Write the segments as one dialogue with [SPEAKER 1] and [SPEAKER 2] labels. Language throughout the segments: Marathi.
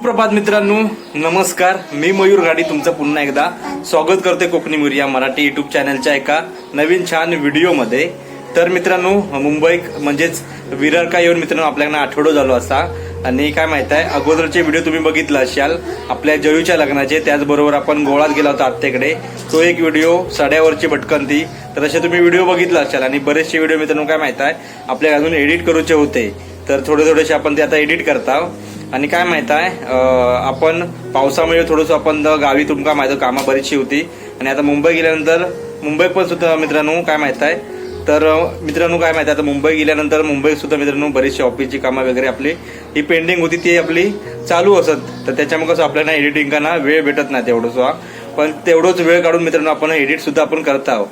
[SPEAKER 1] सुप्रभात मित्रांनो नमस्कार. मी मयूर गाडी तुमचं पुन्हा एकदा स्वागत करते कोकणी मयूर या मराठी युट्यूब चॅनलच्या एका नवीन छान व्हिडिओमध्ये तर मित्रांनो मुंबई म्हणजेच विरार का येऊन मित्रांनो आपल्याकडे आठवडो झालो असा. आणि काय माहीत आहे अगोदरचे व्हिडिओ तुम्ही बघितला असाल. आपल्या जयूच्या लग्नाचे त्याचबरोबर आपण गोळात गेला होता आत्याकडे तो एक व्हिडिओ सड्यावरची भटकंती. तर असे तुम्ही व्हिडिओ बघितला असाल. आणि बरेचसे व्हिडिओ मित्रांनो काय माहीत आहे आपल्याला अजून एडिट करूचे होते. तर थोडे थोडेसे आपण ते आता एडिट करता. आणि काय माहीत आहे आपण पावसामुळे थोडंसं आपण गावी तुमका माहिती कामं बरीचशी होती. आणि आता मुंबई गेल्यानंतर मुंबई पण सुद्धा मित्रांनो काय माहीत आहे. तर मित्रांनो काय माहिती आहे आता मुंबई गेल्यानंतर मुंबईत सुद्धा मित्रांनो बरीचशी ऑफिसची कामं वगैरे आपली ही पेंडिंग होती ती आपली चालू असत. तर त्याच्यामुळे कसं आपल्याला एडिटिंग ना वेळ भेटत नाही तेवढंच पण तेवढंच वेळ काढून मित्रांनो आपण एडिट सुद्धा आपण करत आहोत.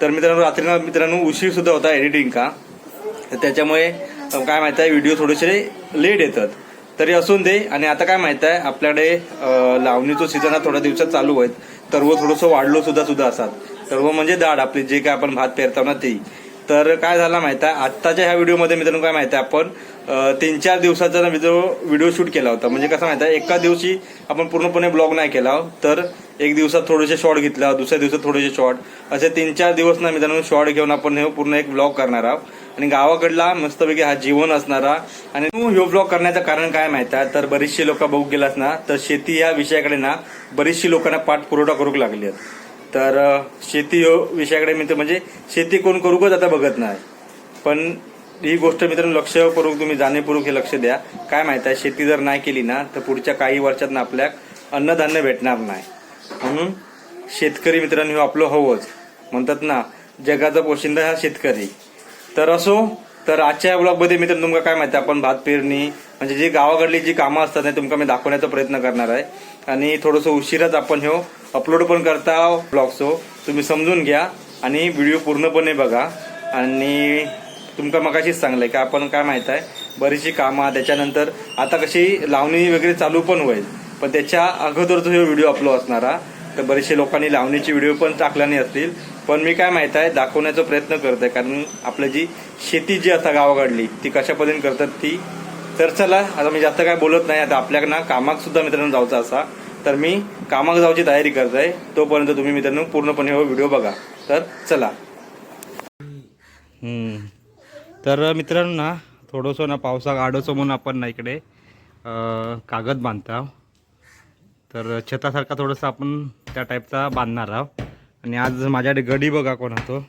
[SPEAKER 1] तर मित्रांनो रात्री मित्रांनो उशीर सुद्धा होता एडिटिंग का? तर त्याच्यामुळे काय माहिती आहे व्हिडिओ थोडेसे लेट येतात. तरी असून दे. आणि आता काय माहीत आहे आपल्याकडे लावणीचं सीझन हा थोड्या दिवसात चालू आहेत तरव थोडंसं वाढलो सुद्धा सुद्धा असतात तरव म्हणजे दाढ आपली जे काय आपण भात पेरतो ना ती. तर काय झालं माहीत आहे आत्ताच्या ह्या व्हिडिओमध्ये मित्रांनो काय माहिती आहे आपण तीन चार दिवसाचा जो व्हिडिओ शूट केला होता. म्हणजे कसं माहीत आहे एका दिवशी आपण पूर्णपणे ब्लॉग नाही केला तर एक दिवसात थोडेसे शॉर्ट घेतला दुसऱ्या दिवसात थोडेसे शॉर्ट असे तीन चार दिवस ना मित्रांनो शॉर्ट घेऊन आपण हे पूर्ण एक ब्लॉग करणार आहोत. आणि गावाकडला मस्तपैकी हा जीवन असणारा. आणि ह्यो ब्लॉग करण्याचं कारण काय माहीत आहे? तर बरीचशी लोक बघू गेलास ना तर शेती या विषयाकडे ना बरीचशी लोकांना पाठपुरवठा करूक लागली आहेत. तर शेती हो विषयाकडे मित्र म्हणजे शेती कोण करूकच आता बघत नाही. पण ही गोष्ट मित्रांनो लक्ष करून तुम्ही जाणीवपूर्वक हे लक्ष द्या. काय माहीत आहे शेती जर नाही केली ना तर पुढच्या काही वर्षात ना आपल्याक अन्नधान्य भेटणार नाही. म्हणून शेतकरी मित्रांनो आपलं हवंच. म्हणतात ना जगाचा पोशिंदा हा शेतकरी. तर असो तर आजच्या या ब्लॉगमध्ये मित्र तुमका काय माहिती आपण भात पेरणी म्हणजे जी गावाकडली जी कामं असतात ते तुमका मी दाखवण्याचा प्रयत्न करणार आहे. आणि थोडंसं उशिराच आपण हे अपलोड पण करता ब्लॉगचो तुम्ही समजून घ्या आणि व्हिडिओ पूर्णपणे बघा. आणि तुमका मगाशीच सांगलंय की आपण काय माहीत आहे बरीचशी कामं त्याच्यानंतर आता कशी लावणी वगैरे चालू पण होईल. पण त्याच्या अगोदरचा हे व्हिडिओ अपलोड असणारा तर बरेचसे लोकांनी लावणीचे व्हिडिओ पण टाकल्याने असतील. पण मी काय माहीत आहे दाखवण्याचा प्रयत्न करत आहे कारण आपलं जी शेती जी आता गावाकडली ती कशा पद्धतीने करतात ती तर चला आता मी जास्त काय बोलत नाही आता आपल्याकडनं कामाक सुद्धा मित्रांनो जायचं असा. तर मी कामाक जाऊची तयारी करत आहे तोपर्यंत तुम्ही मित्रांनो पूर्णपणे हो व्हिडिओ बघा. तर चला. तर मित्रांनो ना थोडंसं ना पावसाक आडोसं म्हणून आपण ना इकडे कागद बांधता. तर छतासारखा थोडंसं आपण त्या टाईपचा बांधणार आहोत. आणि आज माझ्याकडे गडी बघा कोणाचं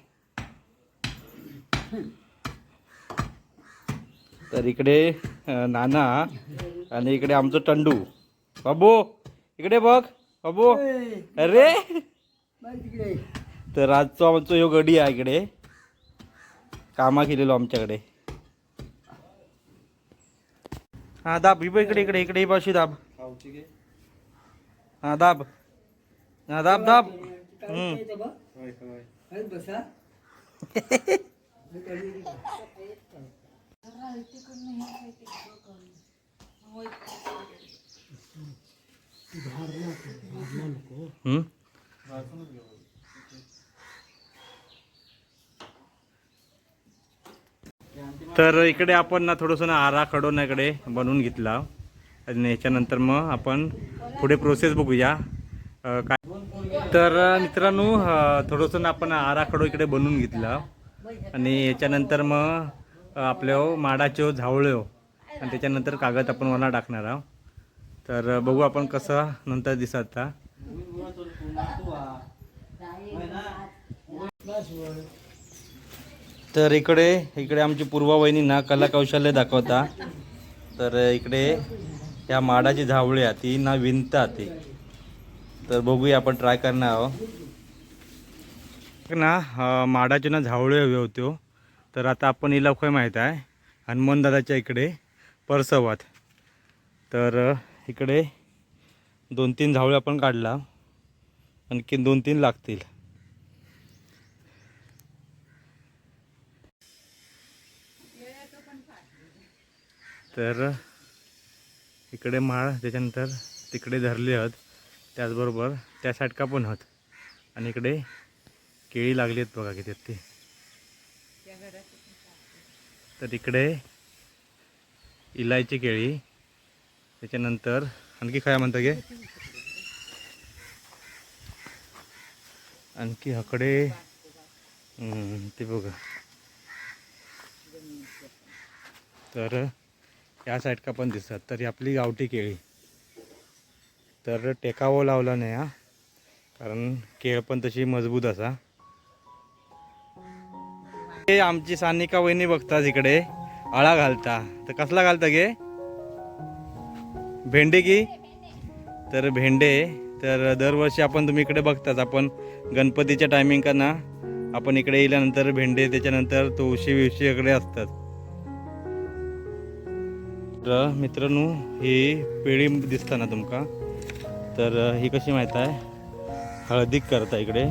[SPEAKER 1] तर इकडे नाना आणि इकडे आमचं टंडू. बाबू इकडे बघ बाबू. अरे. तर आजचा आमचं ह्यो गडी आहे इकडे. कामा केलेलो आमच्याकडे. हा दाब ही इकडे इकडे इकडे ही दाब. हा दाब. हा दाब दाब. हम्म. हम्म. तर इकडे आपण ना थोडंसं ना आराखडो ना इकडे बनवून घेतला. आणि याच्यानंतर मग आपण पुढे प्रोसेस बघूया. काय? तर मित्रांनो थोडंसं ना आपण आराखडो इकडे बनवून घेतला. आणि याच्यानंतर मग आपल्या हो, माडाच्यो हो, झावळ्यो हो. आणि त्याच्यानंतर कागद आपण मला टाकणार आहोत. तर बघू आपण कसं नंतर दिसत तर इकडे इकडे आमची पूर्वावहिनी ना कला कौशल्य दाखवता. तर इकडे या माडाची झावळी आहे ती ना विणता ती. तर बघूया आपण ट्राय करणार आहोत. ना माडाचे ना झावळे हवे होते हो. तर आता आपण हिला काय माहीत आहे? हनुमान दादाच्या इकडे परसवात तर इकडे दोन तीन झावळे आपण काढला. आणखी दोन तीन लागतील. तर इकडे माळ त्याच्यानंतर तिकडे धरले आहेत. त्याचबरोबर त्या साईडका पण आहेत आणि इकडे केळी लागली आहेत बघा किती ते. तर इकडे इलायची केळी. त्याच्यानंतर आणखी काय म्हणतं गे? आणखी हकडे. ते बघा. तर या साईडका पण दिसतात. तर ही आपली गावठी केळी. तर टेकावं लावला नाही हा. कारण केळ पण तशी मजबूत असा. हे आमची सानिका वहिनी बघतात इकडे आळा घालता. तर कसला घालता गे? भेंडे की? तर भेंडे. तर दरवर्षी आपण तुम्ही इकडे बघताच आपण गणपतीच्या टायमिंग का ना आपण इकडे येल्यानंतर भेंडे त्याच्यानंतर तुळशी विवशी इकडे असतात. तर मित्रांनो ही पेळी दिसता ना तुमका. तर ही कशी माहीत आहे? हळदीक करता इकडे.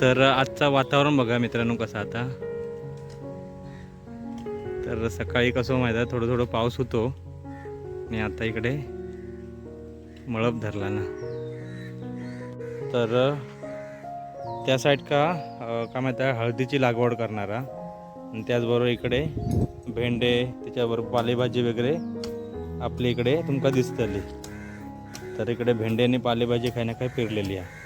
[SPEAKER 1] तर आजचा वातावरण बघा मित्रांनो कसं आता. तर सकाळी कसं माहीत आहे थोडं थोडं पाऊस होतो. आणि आता इकडे मळप धरला ना. तर त्या साईड का काय माहीत आहे हळदीची लागवड करणारा. आणि त्याचबरोबर इकडे भेंडे त्याच्याबरोबर पालेभाजी वगैरे आपल्या इकडे तुमका दिसतली. तर इकडे भेंडे आणि पालेभाजी काही ना काही पेरलेली आहे.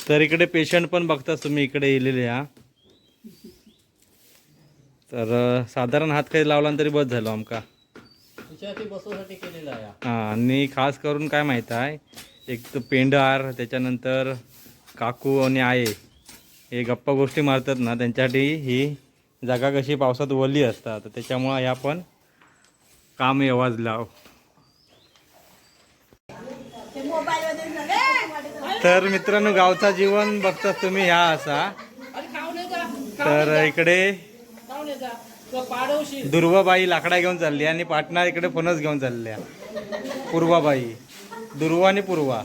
[SPEAKER 1] तर इकडे पेशंट पण बघताच तुम्ही इकडे येलेले हा. तर साधारण हात काही लावला तरी बस झालो आमका. हां. आणि खास करून काय माहीत आहे एक तर पेंडार त्याच्यानंतर काकू आणि आये हे गप्पा गोष्टी मारतात ना त्यांच्यासाठी ही जागा कशी पावसात ओली असतात तर त्याच्यामुळं ह्या पण काम येवाज लाव तर मित्रांनो गावचा जीवन बघतात तुम्ही ह्या असा. तर इकडे दुर्वाबाई लाकडा घेऊन चालली आणि पाटणा इकडे फणस घेऊन चालल्या. पूर्वाबाई दुर्वा आणि पूर्वा.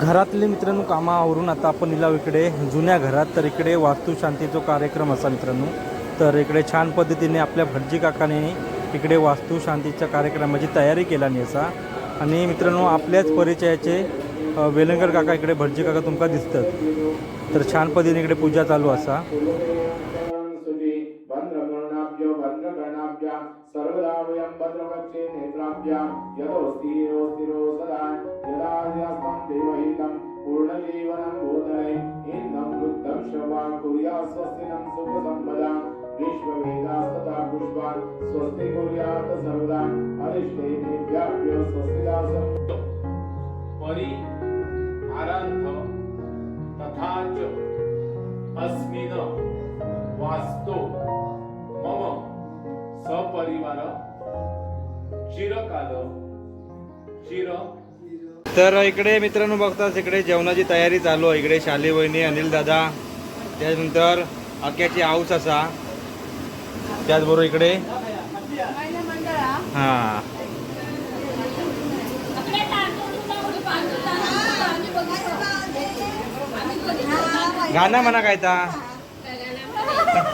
[SPEAKER 1] घरातले मित्रांनो कामावरून आता आपण इलाव इकडे. जुन्या घरात तर इकडे वास्तुशांतीचा कार्यक्रम असा मित्रांनो. तर इकडे छान पद्धतीने आपल्या भटजी काकाने इकडे वास्तुशांतीच्या कार्यक्रमाची तयारी केला नाही असा. आणि मित्रांनो आपल्याच परिचयाचे वेलंगर वेलंकर काका इकडे भटजी काका तुमका दिसतात. तर छान पद्धतीने इकडे पूजा चालू असा.
[SPEAKER 2] स्वस्तिनं सुखसम्पदां। विश्ववेदास्तथा पुष्पान् स्वस्ति कुर्यात् सर्वदा। स्वस्तिदासं परि आरान्थ तथा च अस्मिन् वास्तु। मम सपरिवार चिरकाल चिर।
[SPEAKER 1] तर इकडे मित्रांनो बघताच इकडे जेवणाची तयारी चालू आहे. इकडे शाली वहिनी अनिल दादा. त्यानंतर आक्याची आऊस असा. त्याचबरोबर इकडे. हां. गाणं म्हणा काय ता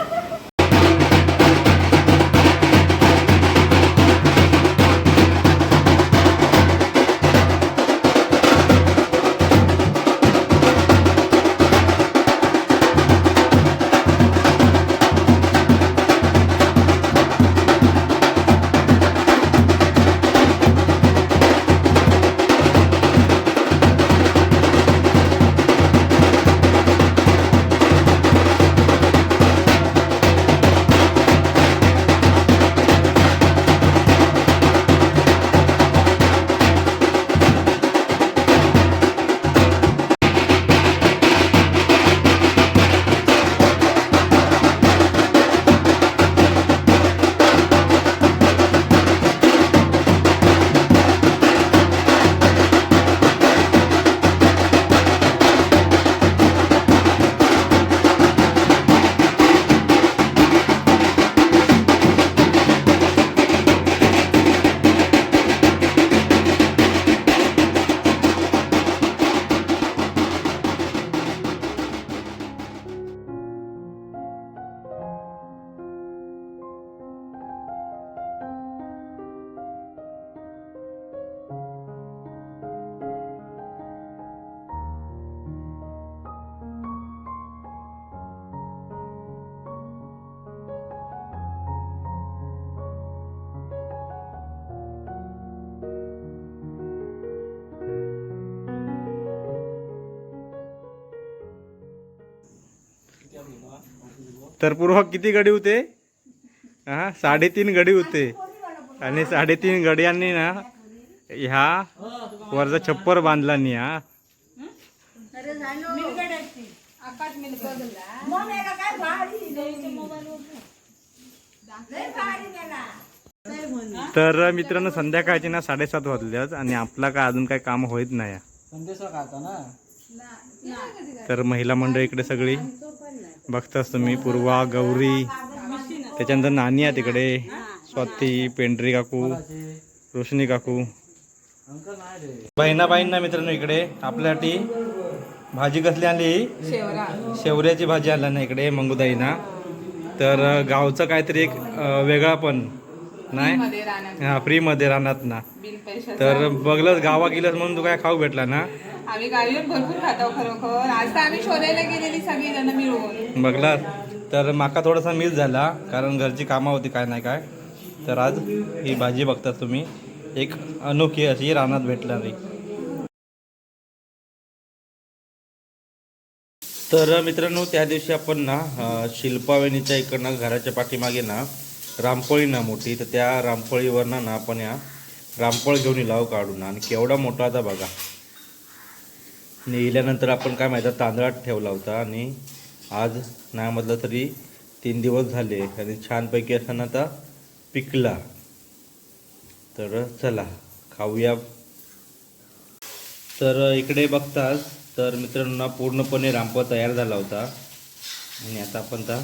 [SPEAKER 1] तर पूर्व किती गडी होते? हा साडेतीन गडी होते. आणि साडेतीन गड्यांनी ना ह्या वरचा छप्पर बांधला नाही हा. तर मित्रांनो संध्याकाळचे ना साडेसात वाजल्यात आणि आपला काय अजून काय काम होत नाही. तर महिला मंडळ इकडे सगळी. बघताच तुम्ही पूर्वा गौरी त्याच्यानंतर नानी आहे तिकडे स्वाती पेंढरी काकू रोशनी काकू. बहिणाबाईंना मित्रांनो इकडे आपल्यासाठी भाजी कसली आली शेवऱ्याची भाजी आला ना इकडे मंगुदाईना. तर गावचं काहीतरी एक वेगळा पण नाही? हा फ्रीमध्ये राहणार ना. तर बघलंच गावा गेलंच म्हणून तू काय खाऊ भेटला ना?
[SPEAKER 3] आम्ही गाडीवर भरपूर खातो खरोखर. आज तर आम्ही शोधायला गेलेली सगळी जण मिळून.
[SPEAKER 1] बघला तर माका थोडासा मिस झाला कारण घरची कामं होती काय नाही काय. तर आज ही भाजी बघता तुम्ही. एक अनोखी अशी रानात भेटणारी. तर मित्रांनो त्या दिवशी आपण ना शिल्पावेणीच्या इकडनं घराच्या पाठीमागे ना रामपोळी ना मोठी तर त्या रामपोळीवरनं ना आपण या रामपोळ घेऊन लाव काढून. आणि केवढा मोठा आता बघा. आणि इल्यानंतर आपण काय माहिती तांदळात ठेवला होता आणि आज नाही म्हटलं तरी तीन दिवस झाले आणि छानपैकी असताना आता पिकला. तर चला खाऊया. तर इकडे बघताच तर मित्रांनो पूर्णपणे रामपा तयार झाला होता. आणि आता आपण आता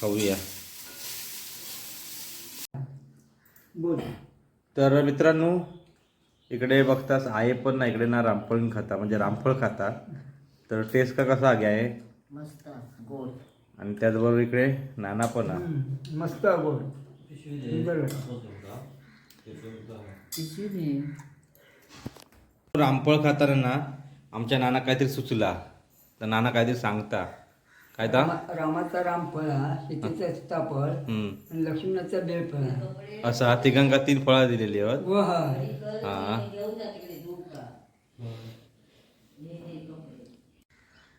[SPEAKER 1] खाऊया. तर मित्रांनो इकडे बघतास आहे पण ना इकडे ना रामफळ खाता म्हणजे रामफळ खाता. तर टेस्ट का कसा घ्या आहे?
[SPEAKER 4] मस्त गोड
[SPEAKER 1] आणि त्याचबरोबर इकडे नाना पण आहे.
[SPEAKER 4] मस्त गोड
[SPEAKER 1] रामफळ खाताना ना आमच्या नाना काहीतरी सुचला. तर नाना काहीतरी सांगता. काय ता
[SPEAKER 4] रामाचा रामफळ हा सीतेचा सीताफळ
[SPEAKER 1] हम्म.
[SPEAKER 4] आणि लक्ष्मणाचा बेळफळ हा.
[SPEAKER 1] असा तिघांका तीन फळं दिलेली आहेत.
[SPEAKER 4] व हा.
[SPEAKER 1] हा.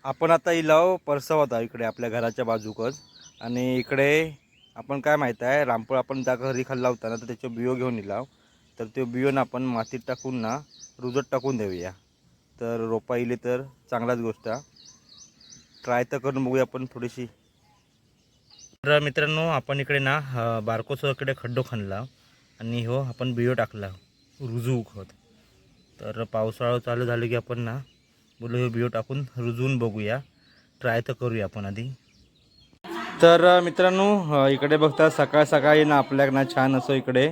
[SPEAKER 1] आपण आता इलाव परसव होता इकडे आपल्या घराच्या बाजूकच. आणि इकडे आपण काय माहीत आहे रामफळ आपण त्या घरी खाल्ला होता ना तर त्याचे बियो घेऊन इलाव. तर ते बियो ना आपण मातीत टाकून ना रुजत टाकून देऊया. तर रोपा इले तर चांगलाच गोष्ट ट्राय तर करून बघूया आपण थोडीशी. तर मित्रांनो आपण इकडे ना बारकोसकडे बारकोसो इकडे खड्डो खणला आणि हो आपण बियो टाकला रुजू खत तर पावसाळा चालू झालं की आपण ना बोलू हे बियो टाकून रुजवून बघूया. ट्राय तर करूया आपण आधी. तर मित्रांनो इकडे बघता सकाळ सकाळी ना आपल्याक ना छान असं इकडे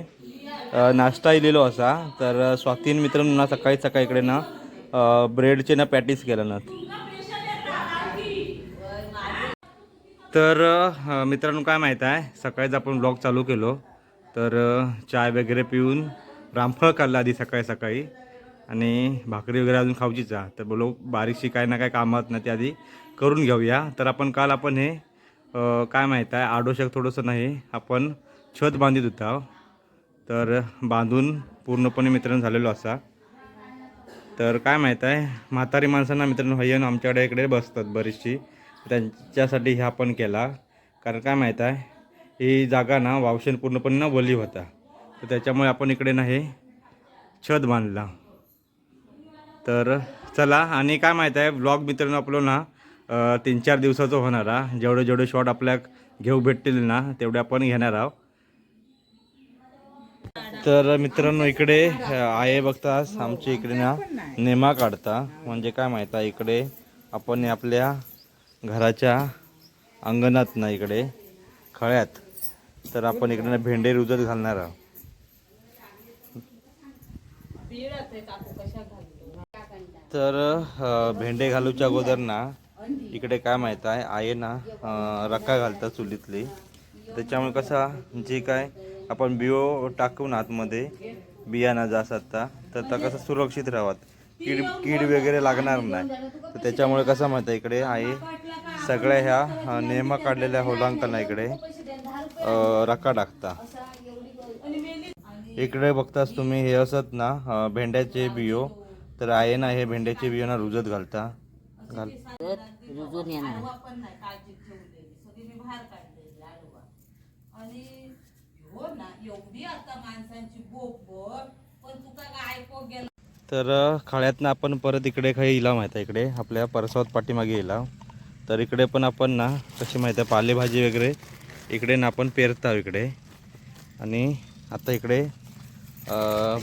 [SPEAKER 1] नाश्ता इलेलो असा. तर स्वातीन मित्रांनो ना सकाळी सकाळी इकडे ना ब्रेडचे ना पॅटीस केलं ना तर मित्रांनो काय माहीत आहे? सकाळीच आपण ब्लॉग चालू केलो. तर चाय वगैरे पिऊन रामफळ काढला आधी सकाळी सकाळी. आणि भाकरी वगैरे अजून खाऊची आहे तर बोलो बारीकशी काय ना काय कामात ना ते आधी करून घेऊया. तर आपण काल आपण हे काय माहीत आहे? आडोशक थोडंसं नाही आपण छत बांधित होता. तर बांधून पूर्णपणे मित्रांनो झालेलो असा. तर काय माहीत आहे? म्हातारी माणसांना मित्रांनो हय्यन आमच्याकडे इकडे बसतात बरीचशी. त्यांच्यासाठी हे आपण केला. कारण काय माहीत आहे ही जागा ना वावशेन पूर्णपणे ना वली होता. तर त्याच्यामुळे आपण इकडे ना हे छत बांधला. तर चला आणि काय माहीत आहे ब्लॉग मित्रांनो आपलं ना तीन चार दिवसाचं होणार आहे जेवढे जेवढे शॉट आपल्या घेऊ भेटतील ना तेवढे आपण घेणार आहोत. तर मित्रांनो इकडे आहे बघतास आमच्या इकडे ना नेमा काढता. म्हणजे काय माहीत आहे इकडे आपण हे आपल्या घराच्या अंगणात ना इकडे खळ्यात. तर आपण इकडे ना भेंडे रुजत घालणार आहोत. तर भेंडे घालूच्या अगोदर ना इकडे काय माहीत आहे आहे ना रक्का घालतात चुलीतली. त्याच्यामुळे कसा जे काय आपण बियो टाकून आतमध्ये बियाणा जास आता तर त्या कसं सुरक्षित राहावात कीड कीड वगैरे लागणार नाही. तर त्याच्यामुळे कसं माहीत आहे इकडे आहे सगळ्या ह्या नेमा काढलेल्या होलांकांना इकडे. अं, रक्का टाकता. इकडे बघताच तुम्ही हे असत ना भेंड्याचे बियो. तर आहे ना हे भेंड्याचे बियो ना रुजत घालता. घाल.
[SPEAKER 4] रुजून येणार.
[SPEAKER 1] तर खाळ्यातनं आपण परत इकडे काही इलाव माहीत आहे इकडे. आपल्या परसावत पाठीमागे इलाव तर इकडे पण आपण ना कशी माहीत आहे पालेभाजी वगैरे इकडे ना आपण पेरताव इकडे. आणि आता इकडे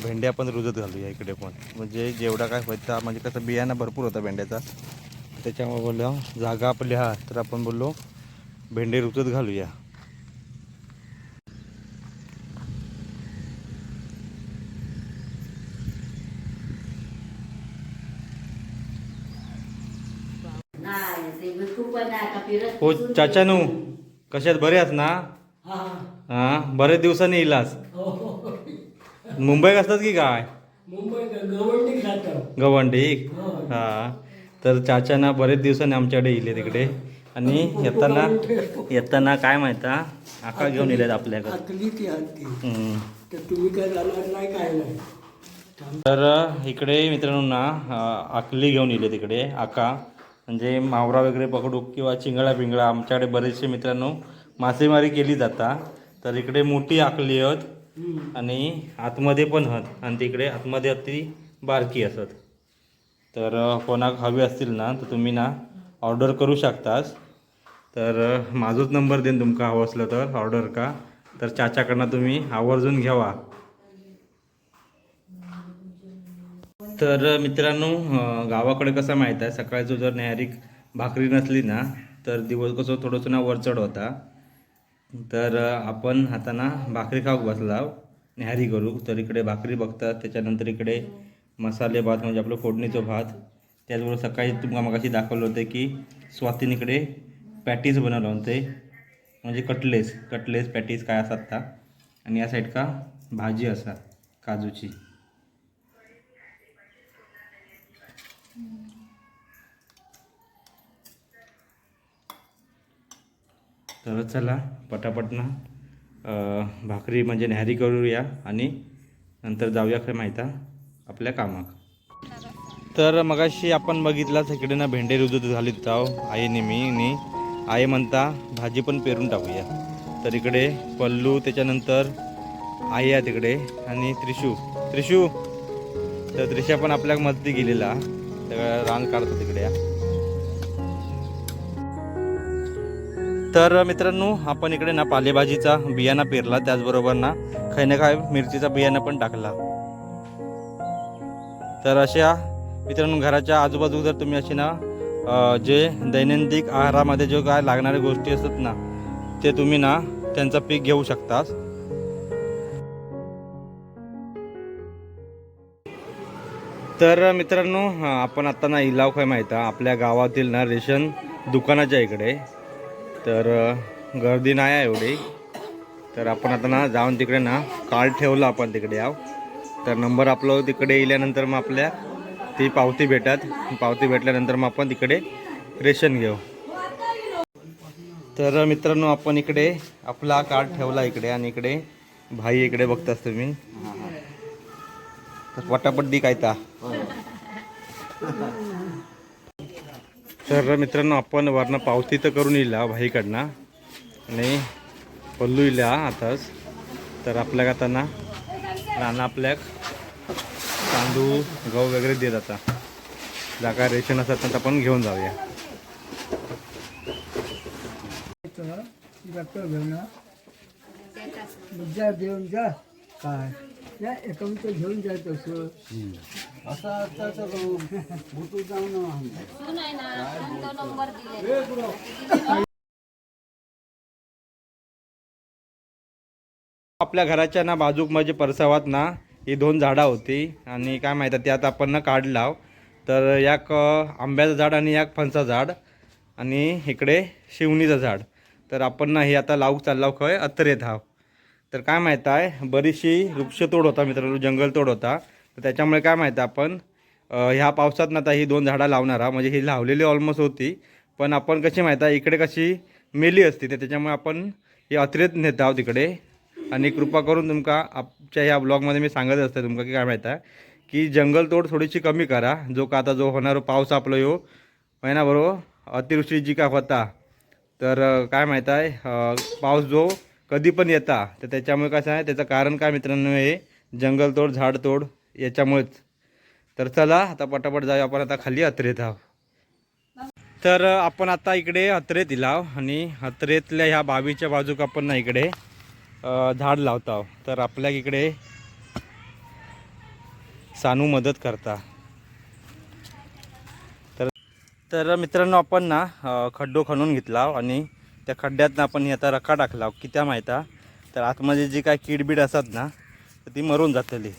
[SPEAKER 1] भेंड्या पण रुजत घालूया इकडे पण. म्हणजे जेवढा काय होता म्हणजे कसं बियाणा भरपूर होता भेंड्याचा. त्याच्यामुळे बोललो जागा आपल्या हा तर आपण बोललो भेंडे रुजत घालूया
[SPEAKER 4] नाही ते बिलकुल पण नाही का फिरत
[SPEAKER 1] हो चाचानू कशात बरे आहात ना? हा. बरेच दिवसांनी इलास मुंबईत असतात की काय?
[SPEAKER 5] मुंबई गवंडी
[SPEAKER 1] गवंडी? हा. तर चाचाना बरेच दिवसांनी आमच्याकडे इले तिकडे. आणि येताना येताना काय माहिता आका घेऊन इलेत आपल्याकडे.
[SPEAKER 5] तर
[SPEAKER 1] इकडे मित्रांनो ना आकली घेऊन इले तिकडे आका. म्हणजे मावरा वगैरे पकडू किंवा चिंगळा पिंगळा आमच्याकडे बरेचसे मित्रांनो मासेमारी केली जाता. तर इकडे मोठी आकली आहेत आणि आतमध्ये पण आहेत आणि तिकडे आतमध्ये ती बारकी असत. तर कोणाक हवी असतील ना तर तुम्ही ना ऑर्डर करू शकतास. तर माझाच माझोच नंबर देईन तुमका हवं असलं तर ऑर्डर का? तर चाच्याकडनं तुम्ही आवर्जून घ्यावा. तर मित्रांनो गावाकडे कसं माहीत आहे सकाळचं जर न्याहारीक भाकरी नसली ना तर दिवस कसं थोडंसं ना वरचढ होता. तर आपण हाताना भाकरी खाऊक बसला न्याहारी करू. तर इकडे भाकरी बघतात त्याच्यानंतर इकडे मसाले भात म्हणजे आपलं फोडणीचं भात. त्याचबरोबर सकाळी तुम्हाला मगाशी दाखवलं होतं की स्वातीन इकडे पॅटीज बनवलं होते. म्हणजे कटलेस कटलेस पॅटीस काय असतात आणि या साईड का भाजी असा काजूची. तर चला पटापटनं भाकरी म्हणजे न्याहारी करूया आणि नंतर जाऊया काय माहिती आहे, आपल्या कामाक. तर मगाशी आपण बघितलाच इकडे ना भेंडे रुजत झाली जाव आईने मी आणि आई म्हणता भाजी पण पेरून टाकूया. तर इकडे पल्लू त्याच्यानंतर आई आहे तिकडे आणि त्रिशू. त्रिशू? तर त्रिशा पण आपल्या मदती गेलेला सगळं रान काढतो तिकडे तर मित्रांनो आपण इकडे ना पालेभाजीचा बियाणा पेरला त्याचबरोबर ना खाय ना काय मिरचीचा बियाणा पण टाकला. तर अशा मित्रांनो घराच्या आजूबाजू जर तुम्ही अशी ना जे दैनंदिन आहारामध्ये जो काय लागणाऱ्या गोष्टी असतात ना ते तुम्ही ना त्यांचं पीक घेऊ शकता तर मित्रांनो आपण आता ना इलाव काय माहीत आहे आपल्या गावातील ना रेशन दुकानाच्या इकडे. तर गर्दी नाही आहे एवढी. तर आपण आता ना जाऊन तिकडे ना कार्ड ठेवलं आपण तिकडे आहो तर नंबर आपलं तिकडे येल्यानंतर मग आपल्या ती पावती भेटत. पावती भेटल्यानंतर मग आपण तिकडे रेशन घेऊ. तर मित्रांनो आपण इकडे आपला कार्ड ठेवला इकडे आणि इकडे भाई इकडे बघतास तुम्ही. तर पटापट दी काय ता? तर मित्रांनो आपण वरनं पावती तर करून येईल भाईकडनं. आणि पल्लू येईल आताच. तर आपल्याक आता ना नाना आपल्याक तांदूळ गहू वगैरे देत आता. जागा रेशन असतात तर आपण घेऊन जाऊया.
[SPEAKER 5] घेऊन जा. काय? या एकांत घेऊन जायचं असं असं आता भूतू जाऊन
[SPEAKER 1] आपल्या घराच्या ना बाजूक म्हणजे परसावात ना ही दोन झाडं होती. आणि काय माहिती त्यात आपण ना काढलाव. तर याक अ, आंब्याचं झाड आणि याक फणसा झाड. आणि इकडे शिवणीचं झाड. तर आपण ना हे आता लावूक चाललाव खंय अत्तरेत हाव तर काय माहीत आहे बरीचशी वृक्षतोड होता मित्रांनो जंगलतोड होता. तर त्याच्यामुळे काय माहीत आपण ह्या पावसात ना आता ही दोन झाडं लावणार हा म्हणजे ही लावलेली ऑलमोस्ट होती. पण आपण कशी माहीत आहे इकडे कशी मेली असती तर त्याच्यामुळे आपण हे अत्रेत नेत आहोत तिकडे आणि कृपा करून तुमका आमच्या ह्या ब्लॉगमध्ये मी सांगत असते तुमका की काय माहीत आहे की जंगलतोड थोडीशी कमी करा. जो का आता जो होणार पाऊस आपला यो महिनाभरो अतिवृष्टी जी काय होता. तर काय माहीत आहे पाऊस जो कधी पण येता तर त्याच्यामुळे कसं आहे त्याचं कारण काय मित्रांनो हे जंगलतोड झाडतोड याच्यामुळेच. तर चला आता पटापट जाऊ आपण आता खाली अत्रेत आहोत. तर आपण आता इकडे अत्रेत दिलाव आणि अत्रेतल्या ह्या बावीच्या बाजूक आपण ना इकडे झाड लावत आहोत. तर आपल्या इकडे सानू मदत करता. तर तर मित्रांनो आपण ना खड्डो खणून घेतला आणि त्या खड्ड्यातनं आपण आता रखा टाकला कित्या माहिता तर आतमध्ये जी काय कीडबीड असतात ना तर ती मरून जातली.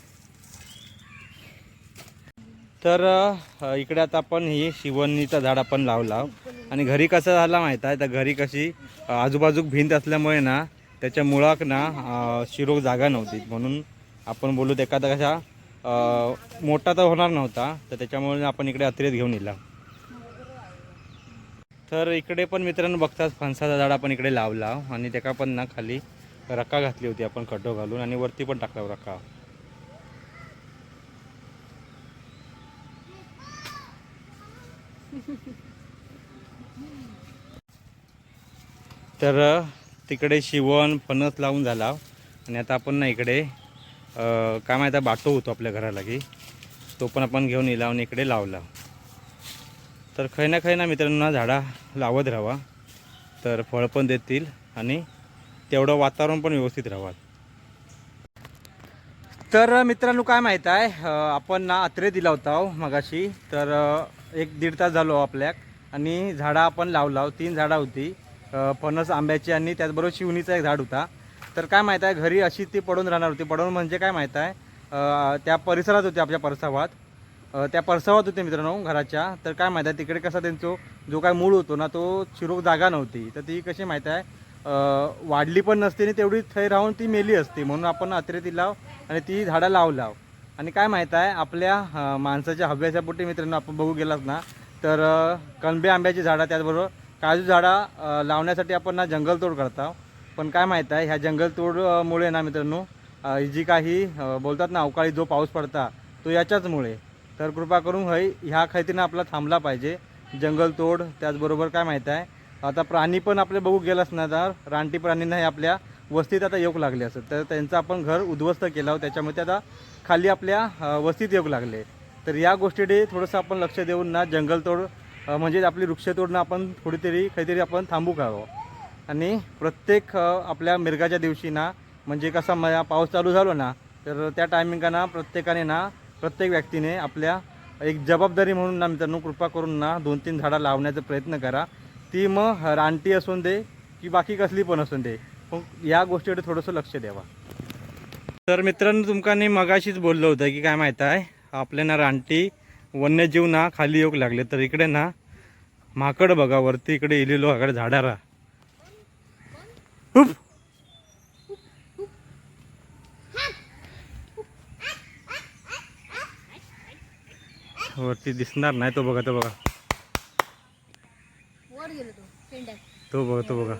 [SPEAKER 1] तर इकडे आता आपण ही शिवणीचं झाड आपण लावला. आणि घरी कसं झाला माहीत आहे? तर घरी कशी आजूबाजूक भिंत असल्यामुळे ना त्याच्या मुळाक ना शिरोग जागा नव्हती. म्हणून आपण बोलू एखादा कशा मोठा तर होणार नव्हता. तर त्याच्यामुळे आपण इकडे अत्रेत घेऊन येला. तर इकडे पण मित्रांनो बघतात फणसाचं झाड आपण इकडे लावला. आणि त्याका पण ना खाली रक्का घातली होती आपण खड्डो घालून. आणि वरती पण टाकला रक्का तर तिकडे शिवण फणस लावून झाला. आणि आता आपण ना इकडे काय माहिती बाटो होतो आपल्या घराला की तो पण आपण घेऊन येला आणि इकडे लावला. तर खै ना खै ना मित्रांनो झाडा लावत राहावा तर फळ पण देतील आणि तेवढं वातावरण पण व्यवस्थित राहावं. तर मित्रांनो काय माहीत आहे आपण ना अत्रे दिला होता हो, मगाशी. तर एक दीड तास झालो आपल्याक. आणि झाडं आपण लावला हो, तीन झाडं होती. फणस आंब्याची आणि त्याचबरोबर शिवणीचा एक झाड होता. तर काय माहीत आहे घरी अशी ती पडून राहणार होती. पडून म्हणजे काय माहीत आहे त्या परिसरात होती आपल्या परसावात. त्या परसावात होते मित्रांनो घराच्या. तर काय माहीत आहे तिकडे कसा त्यांचा जो काय मूळ होतो ना तो शिरोग जागा नव्हती. तर ती कशी माहीत आहे वाढली पण नसते आणि तेवढी थै राहून ती मेली असते. म्हणून आपण अत्रे ती लाव आणि ती झाडं लाव लाव. आणि काय माहीत आहे आपल्या माणसाच्या हव्याच्या पोटी मित्रांनो आपण बघू गेलात ना तर कणबे आंब्याची झाडं त्याचबरोबर काजू झाडं लावण्यासाठी आपण ना जंगलतोड करतो. पण काय माहीत आहे ह्या जंगलतोडमुळे ना मित्रांनो जी काही बोलतात ना अवकाळी जो पाऊस पडता तो याच्याचमुळे. तर कृपा करून हय ह्या खैतीनं आपला थांबला पाहिजे. जंगलतोड त्याचबरोबर काय माहीत आहे आता प्राणी पण आपले बघू गेलाच ना तर रानटी प्राणींना हे आपल्या वस्तीत आता योग लागले असत. तर त्यांचं आपण घर उद्ध्वस्त केलं त्याच्यामुळे ते आता खाली आपल्या वस्तीत योग लागले. तर या गोष्टीकडे थोडंसं आपण लक्ष देऊन ना जंगलतोड म्हणजेच म्हणजे आपली वृक्षतोडणं आपण थोडीतरी काहीतरी आपण थांबू करावं हो? आणि प्रत्येक आपल्या मिरगाच्या दिवशी ना म्हणजे कसा म पाऊस चालू झालो ना तर त्या टायमिंगांना प्रत्येकाने ना प्रत्येक व्यक्तीने आपल्या एक जबाबदारी म्हणून ना मित्रांनो कृपा करून ना दोन तीन झाडं लावण्याचा प्रयत्न करा. ती मग रानटी असून दे की बाकी कसली पण असून दे मग या गोष्टीकडे थोडंसं लक्ष द्यावा. तर मित्रांनो तुमकांनी मगाशीच बोललो होतं की काय माहीत आहे आपल्या ना रानटी वन्यजीव ना खाली येऊ लागले तर इकडे ना माकड बघा वरती इकडे इलेलो इकडे झाडारा. हुप. वरती दिसणार नाही तो बघा तो बघा. तो बघा तो बघा.